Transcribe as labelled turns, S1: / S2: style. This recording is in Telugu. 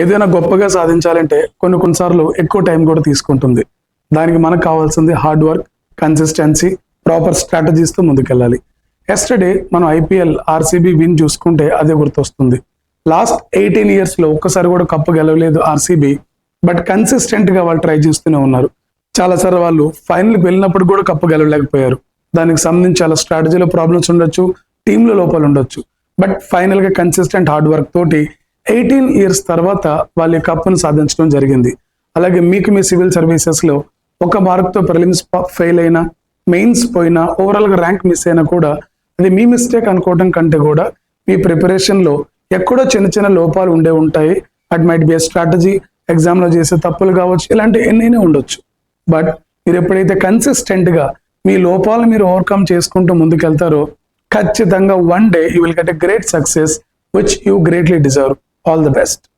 S1: ఏదైనా గొప్పగా సాధించాలంటే కొన్ని కొన్నిసార్లు ఎక్కువ టైం కూడా తీసుకుంటుంది. దానికి మనకు కావాల్సింది హార్డ్ వర్క్ కన్సిస్టెన్సీ ప్రాపర్ స్ట్రాటజీస్తో ముందుకెళ్ళాలి. ఎస్టర్డే మనం ఐపీఎల్ ఆర్సీబీ విన్ చూసుకుంటే అదే గుర్తొస్తుంది. లాస్ట్ ఎయిటీన్ ఇయర్స్లో ఒక్కసారి కూడా కప్పు గెలవలేదు ఆర్సీబీ బట్ కన్సిస్టెంట్గా వాళ్ళు ట్రై చేస్తూనే ఉన్నారు. చాలాసార్లు వాళ్ళు ఫైనల్కి వెళ్ళినప్పుడు కూడా కప్పు గెలవలేకపోయారు. దానికి సంబంధించి చాలా స్ట్రాటజీలో ప్రాబ్లమ్స్ ఉండొచ్చు టీంలో లోపాలు ఉండొచ్చు. బట్ ఫైనల్గా కన్సిస్టెంట్ హార్డ్ వర్క్ తోటి ఎయిటీన్ ఇయర్స్ తర్వాత వాళ్ళ యొక్క కప్పును సాధించడం జరిగింది. అలాగే మీకు మీ సివిల్ సర్వీసెస్లో ఒక మార్క్తో ప్రిలిమ్స్ ఫెయిల్ అయినా మెయిన్స్ పోయినా ఓవరాల్గా ర్యాంక్ మిస్ అయినా కూడా అది మీ మిస్టేక్ అనుకోవడం కంటే కూడా మీ ప్రిపరేషన్లో ఎక్కడో చిన్న చిన్న లోపాలు ఉండే ఉంటాయి. అట్ మైట్ బి స్ట్రాటజీ ఎగ్జామ్లో చేసే తప్పులు కావచ్చు ఇలాంటి ఎన్నైనా ఉండొచ్చు. బట్ మీరు ఎప్పుడైతే కన్సిస్టెంట్గా మీ లోపాలను మీరు ఓవర్కమ్ చేసుకుంటూ ముందుకెళ్తారో ఖచ్చితంగా one day you will get a great success which you greatly deserve. all the best.